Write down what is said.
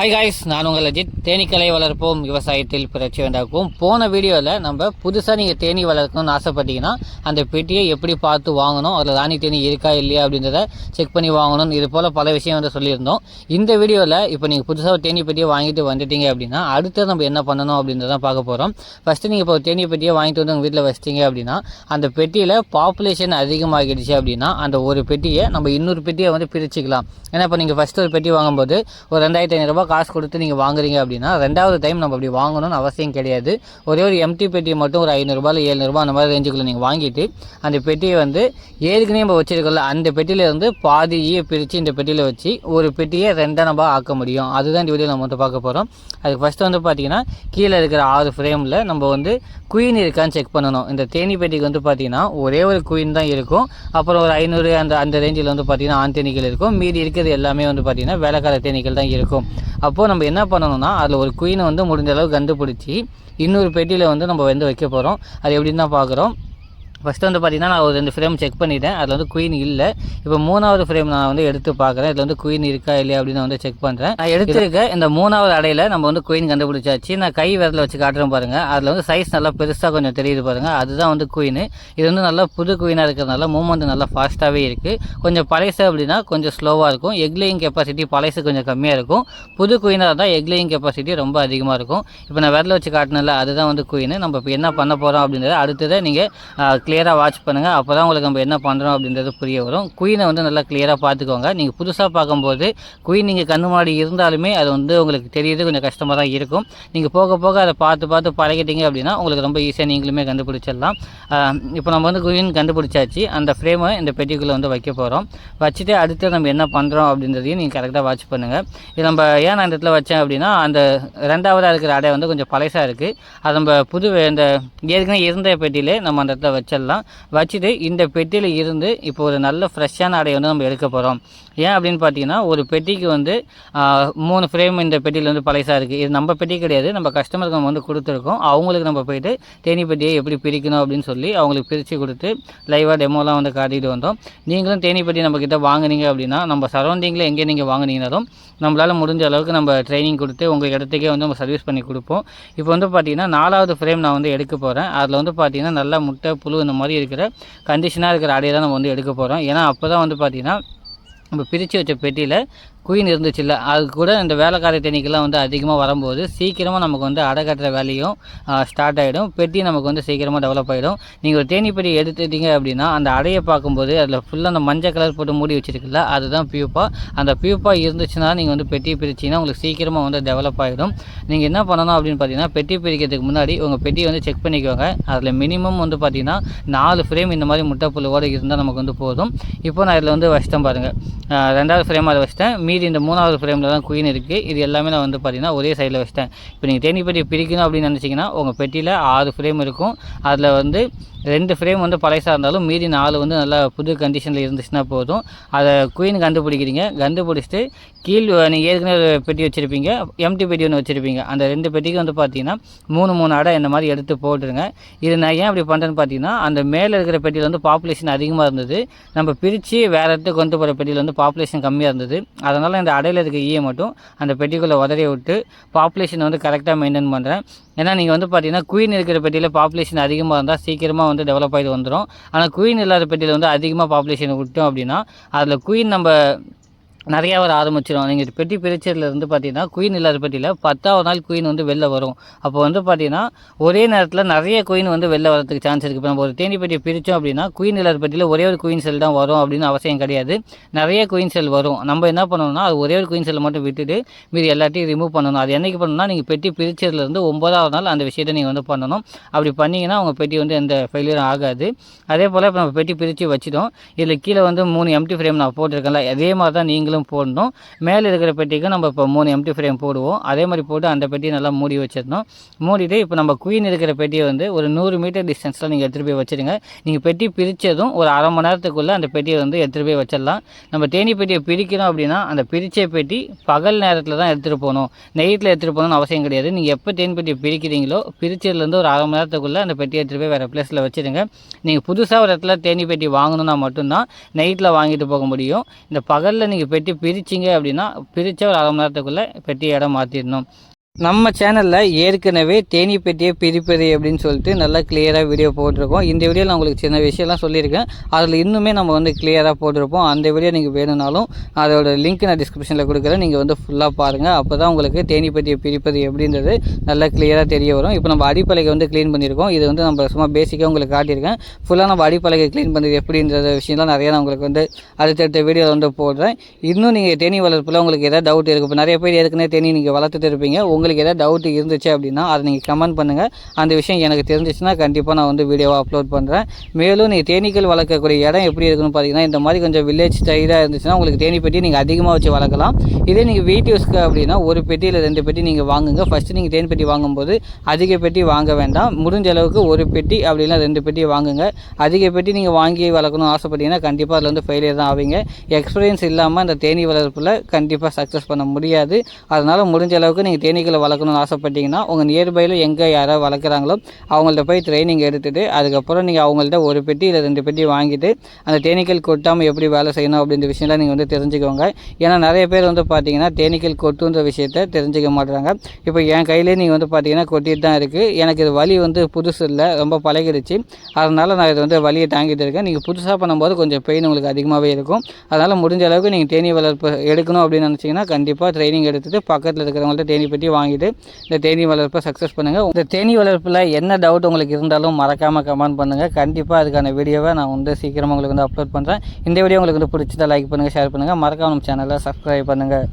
Hi guys நான் உங்கள் அஜித். தேனீக்களை வளர்ப்போம் விவசாயத்தில் பிரச்சனை உண்டாக்குவோம் போன வீடியோவில் நம்ம புதுசாக நீங்கள் தேனீ வளர்க்கணும்னு ஆசைப்பட்டீங்கன்னா அந்த பெட்டியை எப்படி பார்த்து வாங்கணும் அதில் ராணி தேனி இருக்கா இல்லையா அப்படின்றத செக் பண்ணி வாங்கணும் இது போல் பல விஷயம் வந்து சொல்லியிருந்தோம். இந்த வீடியோவில் இப்போ நீங்கள் புதுசாக ஒரு தேனி பெட்டியை வாங்கிட்டு வந்துட்டீங்க அப்படின்னா அடுத்து நம்ம என்ன பண்ணணும் அப்படின்றத பார்க்க போகிறோம் ஃபஸ்ட்டு நீங்கள் இப்போ ஒரு தேனி பெட்டியை வாங்கிட்டு வந்து உங்கள் வீட்டில் வச்சிட்டீங்க அப்படின்னா அந்த பெட்டியில் பாப்புலேஷன் அதிகமாகிடுச்சு அப்படின்னா அந்த ஒரு பெட்டியை நம்ம இன்னொரு பெட்டியை வந்து பிரிச்சுக்கலாம். ஏன்னா இப்போ நீங்கள் ஃபஸ்ட்டு ஒரு பெட்டி வாங்கும்போது ஒரு ரெண்டாயிரத்தி ஐநூறுரூபா காசு கொடுத்து நீங்கள் வாங்குறீங்க அப்படின்னா ரெண்டாவது டைம் நம்ம அப்படி வாங்கணும்னு அவசியம் கிடையாது. ஒரே ஒரு எம்டி பெட்டியை மட்டும் ஒரு ஐநூறுரூபா இல்லை ஏழ்நூறுபா அந்த மாதிரி ரேஞ்சுக்குள்ளே நீங்கள் வாங்கிட்டு அந்த பெட்டியை வந்து ஏற்கனவே நம்ம வச்சிருக்கோம்ல அந்த பெட்டியிலேருந்து இருந்து பிரித்து இந்த பெட்டியில் வச்சு ஒரு பெட்டியை ரெண்டாக நம்ம ஆக்க முடியும். அதுதான் இந்த வீடியோ நம்ம வந்து பார்க்க போகிறோம் அதுக்கு ஃபஸ்ட்டு வந்து பார்த்தீங்கன்னா கீழே இருக்கிற ஆறு ஃப்ரேமில் நம்ம வந்து குயின் இருக்கான்னு செக் பண்ணணும். இந்த தேனி பெட்டிக்கு வந்து பார்த்தீங்கன்னா ஒரே ஒரு குயின் தான் இருக்கும். அப்புறம் ஒரு ஐநூறு அந்த அந்த ரேஞ்சில் வந்து பார்த்தீங்கன்னா ஆண் தேனீக்கள் இருக்கும். மீதி இருக்கிறது எல்லாமே வந்து பார்த்தீங்கன்னா வேலைக்கார தேனீக்கள் தான் இருக்கும். அப்போது நம்ம என்ன பண்ணணும்னா அதில் ஒரு குயினை வந்து முடிஞ்ச அளவுக்கு கண்டுபிடிச்சி இன்னொரு பெட்டியில் வந்து நம்ம வந்து வைக்க போகிறோம் அது எப்படின்னு தான் பார்க்குறோம் ஃபஸ்ட்டு வந்து பார்த்திங்கன்னா நான் ஒரு ரெண்டு ஃப்ரேம் செக் பண்ணிவிட்டேன் அதில் வந்து குயின் இல்லை. இப்போ மூணாவது ஃப்ரேம் நான் வந்து எடுத்து பார்க்குறேன் இதில் வந்து குயின் இருக்கா இல்லையா அப்படின்னு நான் வந்து செக் பண்ணுறேன் நான் எடுத்திருக்க இந்த மூணாவது அடையில் நம்ம வந்து குயின் கண்டுபிடிச்சாச்சு. நான் கை விரலில் வச்சு காட்டுறேன் பாருங்கள் அதில் வந்து சைஸ் நல்லா பெருசாக கொஞ்சம் தெரியுது பாருங்கள் அதுதான் வந்து குயின் இது வந்து நல்லா புது குயினாக இருக்கிறதுனால மூமெண்ட் நல்லா ஃபாஸ்ட்டாகவே இருக்குது கொஞ்சம் பழசு அப்படின்னா கொஞ்சம் ஸ்லோவாக இருக்கும். எக்லேயிங் கெப்பாசிட்டி பழசு கொஞ்சம் கம்மியாக இருக்கும். புது குயினாக இருந்தால் எக்லேயிங் கெப்பாசிட்டி ரொம்ப அதிகமாக இருக்கும். இப்போ நான் விரல வச்சு காட்டினல அதுதான் வந்து குயின் நம்ம இப்போ என்ன பண்ண போகிறோம் அப்படின்றத அடுத்ததை நீங்கள் கிளியராக வாட்ச் பண்ணுங்கள் அப்போ தான் உங்களுக்கு நம்ம என்ன பண்ணுறோம் அப்படின்றது புரிய வரும். குயினை வந்து நல்லா கிளியராக பார்த்துக்கோங்க. நீங்கள் புதுசாக பார்க்கும்போது குயின் நீங்கள் கண்ணு முன்னாடி இருந்தாலுமே அது வந்து உங்களுக்கு தெரியுது கொஞ்சம் கஷ்டமாக தான் இருக்கும். நீங்கள் போக போக அதை பார்த்து பார்த்து பழகிட்டீங்க அப்படின்னா உங்களுக்கு ரொம்ப ஈஸியாக நீங்களுமே கண்டுபிடிச்சிடலாம். இப்போ நம்ம வந்து குயின் கண்டுபிடிச்சாச்சு. அந்த ஃப்ரேமை இந்த பெட்டிக்குள்ளே வந்து வைக்க போகிறோம் வச்சுட்டு அடுத்து நம்ம என்ன பண்ணுறோம் அப்படின்றதையும் நீங்கள் கரெக்டாக வாட்ச் பண்ணுங்கள் இது நம்ம ஏன் நான் இந்த இடத்துல வச்சேன் அப்படின்னா அந்த ரெண்டாவதாக இருக்கிற அடை வந்து கொஞ்சம் பழசாக இருக்குது அது நம்ம புது இந்த ஏற்கனவே இருந்த பெட்டியிலே நம்ம அந்த இடத்துல வச்சிடலாம் வச்சுட்டு இந்த பெட்டியில் இருந்து இப்போ ஒரு நல்ல ஃப்ரெஷ்ஷான ஆடை வந்து நம்ம எடுக்க போகிறோம் ஏன் அப்படின்னு பார்த்தீங்கன்னா ஒரு பெட்டிக்கு வந்து மூணு ஃப்ரேம் இந்த பெட்டியில் வந்து பழசாக இருக்குது இது நம்ம பெட்டி கிடையாது. நம்ம கஸ்டமருக்கு நம்ம வந்து கொடுத்துருக்கோம். அவங்களுக்கு நம்ம போயிட்டு தேனி பெட்டியை எப்படி பிரிக்கணும் அப்படின்னு சொல்லி அவங்களுக்கு பிரித்து கொடுத்து லைவாக டெமோலாம் வந்து காட்டிட்டு வந்தோம். நீங்களும் தேனி பெட்டி நம்ம வாங்கினீங்க வாங்குனீங்க அப்படின்னா நம்ம சரௌண்டிங்கில் எங்கே நீங்கள் வாங்கினீங்கனாலும் நம்மளால் முடிஞ்ச அளவுக்கு நம்ம ட்ரைனிங் கொடுத்து உங்கள் இடத்துக்கே வந்து நம்ம சர்வீஸ் பண்ணி கொடுப்போம். இப்போ வந்து பார்த்தீங்கன்னா நாலாவது ஃப்ரேம் நான் வந்து எடுக்க போகிறேன் அதில் வந்து பார்த்தீங்கன்னா நல்லா முட்டை புழு அந்த மாதிரி இருக்கிற கண்டிஷனாக இருக்கிற அடையை தான் நம்ம வந்து எடுக்க போகிறோம் ஏன்னா அப்போ தான் வந்து பார்த்திங்கன்னா நம்ம பிரித்து வச்ச பெட்டியில் குயின் இருந்துச்சுல்ல அது கூட இந்த வேலைக்கார தேனீக்கெல்லாம் வந்து அதிகமாக வரும்போது சீக்கிரமாக நமக்கு வந்து அடை கட்டுற வேலையும் ஸ்டார்ட் ஆகிடும் பெட்டி நமக்கு வந்து சீக்கிரமாக டெவலப் ஆகிடும் நீங்கள் ஒரு தேனி பெட்டி எடுத்துட்டீங்க அப்படின்னா அந்த அடையை பார்க்கும்போது அதில் ஃபுல்லாக அந்த மஞ்சள் கலர் போட்டு மூடி வச்சிருக்குல்ல அதுதான் பியூப்பா. அந்த பியூப்பா இருந்துச்சுன்னா நீங்கள் வந்து பெட்டி பிரிச்சிங்கன்னா உங்களுக்கு சீக்கிரமாக வந்து டெவலப் ஆகிடும் நீங்கள் என்ன பண்ணணும் அப்படின்னு பார்த்தீங்கன்னா பெட்டி பிரிக்கிறதுக்கு முன்னாடி உங்கள் பெட்டியை வந்து செக் பண்ணிக்கோங்க. அதில் மினிமம் வந்து பார்த்தீங்கன்னா நாலு ஃப்ரேம் இந்த மாதிரி முட்டை புல்லோடு இருந்தால் நமக்கு வந்து போதும். இப்போ நான் இதில் வந்து வச்சிட்டேன் பாருங்கள் ரெண்டாவது ஃப்ரேம் அதை வச்சிட்டேன். மீதி இந்த மூணாவது ஃப்ரேமில் தான் குயின் இருக்குது இது எல்லாமே நான் வந்து பார்த்தீங்கன்னா ஒரே சைடில் வச்சிட்டேன். இப்போ நீங்கள் தேனி பெட்டியை பிரிக்கணும் அப்படின்னு நினச்சிங்கன்னா உங்கள் பெட்டியில் ஆறு ஃப்ரேம் இருக்கும். அதில் வந்து ரெண்டு ஃப்ரேம் வந்து பழசாக இருந்தாலும் மீதி நாலு வந்து நல்லா புது கண்டிஷனில் இருந்துச்சுன்னா போதும். அதை குயின் கண்டுபிடிக்கிறீங்க. கண்டுபிடிச்சிட்டு கீழ் நீங்கள் ஏற்கனவே ஒரு பெட்டி வச்சுருப்பீங்க. எம்டி பெட்டி ஒன்று வச்சுருப்பீங்க. அந்த ரெண்டு பெட்டிக்கு வந்து பார்த்தீங்கன்னா மூணு மூணு அடை இந்த மாதிரி எடுத்து போட்டுருங்க. இது நான் ஏன் அப்படி பண்ணுறேன்னு பார்த்தீங்கன்னா அந்த மேலே இருக்கிற பெட்டியில் வந்து பாப்புலேஷன் அதிகமாக இருந்தது. நம்ம பிரித்து வேறு இடத்துக்கு கொண்டு போகிற பெட்டியில் வந்து பாப்புலேஷன் கம்மியாக இருந்தது. அதனால் இந்த அடையில் இருக்க e ஈயை மட்டும் அந்த பெட்டிக்குள்ளே உதறி விட்டு பாப்புலேஷன் வந்து கரெக்டாக மெயின்டைன் பண்ணுறேன் ஏன்னா நீங்கள் வந்து பார்த்தீங்கன்னா குயின் இருக்கிற பெட்டியில் பாப்புலேஷன் அதிகமாக இருந்தால் சீக்கிரமாக வந்து டெவலப் ஆகிட்டு வந்துடும் ஆனால் குயின் இல்லாத பெட்டியில் வந்து அதிகமாக பாப்புலேஷன் விட்டோம் அப்படின்னா அதில் குயின் நம்ம நிறையா வர ஆரம்பிச்சிடும் நீங்கள் பெட்டி பிரிச்சதுல இருந்து பார்த்தீங்கன்னா குயின் இல்லாத பெட்டியில் பத்தாவது நாள் குயின் வந்து வெளில வரும். அப்போ வந்து பார்த்தீங்கன்னா ஒரே நேரத்தில் நிறைய குயின் வந்து வெளில வரதுக்கு சான்ஸ் இருக்குது இப்போ நம்ம ஒரு தேனி பெட்டியை பிரித்தோம் அப்படின்னா குயின் இல்லாத பெட்டியில் ஒரே ஒரு குயின் செல் தான் வரும் அப்படின்னு அவசியம் கிடையாது. நிறைய குயின் செல் வரும். நம்ம என்ன பண்ணணும்னா அது ஒரே ஒரு குயின் செல்லை மட்டும் விட்டுட்டு மீதி எல்லாத்தையும் ரிமூவ் பண்ணணும். அது என்னைக்கு பண்ணணும்னா நீங்கள் பெட்டி பிரிச்சதுலேருந்து ஒன்பதாவது நாள் அந்த விஷயத்தை நீங்கள் வந்து பண்ணணும். அப்படி பண்ணிங்கன்னா உங்கள் பெட்டி வந்து எந்த ஃபெயிலியரும் ஆகாது. அதே போல் இப்போ நம்ம பெட்டி பிரித்து வச்சிட்டோம். இதில் கீழே வந்து மூணு எம்டி ஃப்ரேம் நான் போட்டிருக்கேன்ல அதே மாதிரி தான் நீங்கள் பெட்டிகளும் போடணும். மேலே இருக்கிற பெட்டிக்கும் நம்ம இப்போ மூணு எம்டி ஃப்ரேம் போடுவோம். அதே மாதிரி போட்டு அந்த பெட்டியை நல்லா மூடி வச்சிடணும். மூடிட்டு இப்போ நம்ம குயின் இருக்கிற பெட்டியை வந்து ஒரு நூறு மீட்டர் டிஸ்டன்ஸில் நீங்கள் எடுத்துகிட்டு போய் வச்சிருங்க நீங்கள் பெட்டி பிரித்ததும் ஒரு அரை மணி நேரத்துக்குள்ளே அந்த பெட்டியை வந்து எடுத்துகிட்டு போய் வச்சிடலாம். நம்ம தேனி பெட்டியை பிரிக்கிறோம் அப்படின்னா அந்த பிரித்த பெட்டி பகல் நேரத்தில் தான் எடுத்துகிட்டு போகணும். நைட்டில் எடுத்துகிட்டு போகணும்னு அவசியம் கிடையாது. நீங்கள் எப்போ தேனி பெட்டியை பிரிக்கிறீங்களோ பிரிச்சதுலேருந்து ஒரு அரை மணி நேரத்துக்குள்ளே அந்த பெட்டியை எடுத்துகிட்டு போய் வேறு பிளேஸில் வச்சுருங்க நீங்கள் புதுசாக ஒரு இடத்துல தேனி பெட்டி வாங்கணும்னா மட்டும்தான் நைட்டில் வாங்கிட்டு போக முடியும். இந்த பகலில் நீங்கள் பெட்டி பெட்டி பிரிச்சிங்க அப்படின்னா பிரித்த ஒரு அரை மணி நேரத்துக்குள்ளே பெட்டி இடம் மாற்றிடணும் நம்ம சேனலில் ஏற்கனவே தேனி பெட்டியை பிரிப்பது அப்படின்னு சொல்லிட்டு நல்லா கிளியராக வீடியோ போட்டிருக்கோம். இந்த வீடியோவில் நான் உங்களுக்கு சின்ன விஷயம்லாம் சொல்லியிருக்கேன். அதில் இன்னுமே நம்ம வந்து கிளியராக போட்டிருப்போம். அந்த வீடியோ நீங்கள் வேணும்னாலும் அதோட லிங்க் நான் டிஸ்கிரிப்ஷனில் கொடுக்குறேன். நீங்கள் வந்து ஃபுல்லாக பாருங்கள் அப்போ தான் உங்களுக்கு தேனி பெட்டியை பிரிப்பது எப்படின்றது நல்லா கிளியராக தெரிய வரும். இப்போ நம்ம அடிப்பலகை வந்து க்ளீன் பண்ணியிருக்கோம். இது வந்து நம்ம சும்மா பேசிக்காக உங்களுக்கு காட்டியிருக்கேன். ஃபுல்லாக நம்ம அடிப்பலகை க்ளீன் பண்ணுறது எப்படின்ற விஷயம்லாம் நிறையா நான் உங்களுக்கு வந்து அடுத்தடுத்த வீடியோவில் வந்து போடுறேன். இன்னும் நீங்கள் தேனி வளர்ப்பில் உங்களுக்கு எதாவது டவுட் இருக்குது இப்போ நிறைய பேர் ஏற்கனவே தேனி நீங்கள் வளர்த்துட்டு இருப்பீங்க. உங்களுக்கு ஏதாவது டவுட் இருந்துச்சு அப்படின்னா அதை நீங்கள் கமெண்ட் பண்ணுங்கள் அந்த விஷயம் எனக்கு தெரிஞ்சிச்சுன்னா கண்டிப்பாக நான் வந்து வீடியோவை அப்லோட் பண்ணுறேன் மேலும் நீங்கள் தேனீக்கள் வளர்க்கக்கூடிய இடம் எப்படி இருக்குன்னு பார்த்தீங்கன்னா இந்த மாதிரி கொஞ்சம் வில்லேஜ் ஸ்டைலாக இருந்துச்சுன்னா உங்களுக்கு தேனி பெட்டி நீங்கள் அதிகமாக வச்சு வளர்க்கலாம். இதே நீங்கள் வீட்டு யூஸ்க்கு அப்படின்னா ஒரு பெட்டியில் ரெண்டு பெட்டி நீங்கள் வாங்குங்க. ஃபஸ்ட்டு நீங்கள் தேன் பெட்டி வாங்கும்போது அதிக பெட்டி வாங்க வேண்டாம். முடிஞ்ச அளவுக்கு ஒரு பெட்டி அப்படி ரெண்டு பெட்டி வாங்குங்க. அதிக பெட்டி நீங்கள் வாங்கி வளர்க்கணும்னு ஆசைப்பட்டீங்கன்னா கண்டிப்பாக அதில் வந்து ஃபெயிலியர் தான் ஆவீங்க. எக்ஸ்பீரியன்ஸ் இல்லாமல் அந்த தேனீ வளர்ப்பில் கண்டிப்பாக சக்ஸஸ் பண்ண முடியாது. அதனால் முடிஞ்ச அளவுக்கு நீங்கள் தேனீக்கள் வளர்க்கணும்னு ஆசைப்பட்டீங்கன்னா உங்கள் நியர்பையில் எங்கே யாராவது வளர்க்குறாங்களோ அவங்கள்ட்ட போய் ட்ரைனிங் எடுத்துகிட்டு அதுக்கப்புறம் நீங்கள் அவங்கள்ட்ட ஒரு பெட்டி இல்லை ரெண்டு பெட்டி வாங்கிட்டு அந்த தேனீக்கள் கொட்டாமல் எப்படி வேலை செய்யணும் அப்படின்ற விஷயம்லாம் நீங்கள் வந்து தெரிஞ்சுக்கோங்க. ஏன்னா நிறைய பேர் வந்து பார்த்தீங்கன்னா தேனீக்கள் கொட்டுன்ற விஷயத்த தெரிஞ்சுக்க மாட்டுறாங்க இப்போ என் கையிலே நீங்கள் வந்து பார்த்தீங்கன்னா கொட்டிட்டு தான் இருக்குது எனக்கு இது வலி வந்து புதுசு இல்லை ரொம்ப பழகிடுச்சு. அதனால் நான் இது வந்து வலியை தாங்கிட்டு இருக்கேன். நீங்கள் புதுசாக பண்ணும்போது கொஞ்சம் பெயின் உங்களுக்கு அதிகமாகவே இருக்கும். அதனால் முடிஞ்ச அளவுக்கு நீங்கள் தேனி வளர்ப்பு எடுக்கணும் அப்படின்னு நினச்சிங்கன்னா கண்டிப்பாக ட்ரைனிங் எடுத்துகிட்டு பக்கத்தில் இருக்கிறவங்கள்ட்ட தேனி பெட்டி வாங்கிட்டு இந்த தேனி வளர்ப்பை சக்ஸஸ் பண்ணுங்கள் இந்த தேனி வளர்ப்பில் என்ன டவுட் உங்களுக்கு இருந்தாலும் மறக்காமல் கமெண்ட் பண்ணுங்கள் கண்டிப்பாக அதுக்கான வீடியோவை நான் வந்து சீக்கிரமாக உங்களுக்கு வந்து அப்லோட் பண்ணுறேன் இந்த வீடியோ உங்களுக்கு வந்து பிடிச்சதா லைக் பண்ணுங்கள் ஷேர் பண்ணுங்கள் மறக்காம நம்ம சேனலை சப்ஸ்கிரைப் பண்ணுங்கள்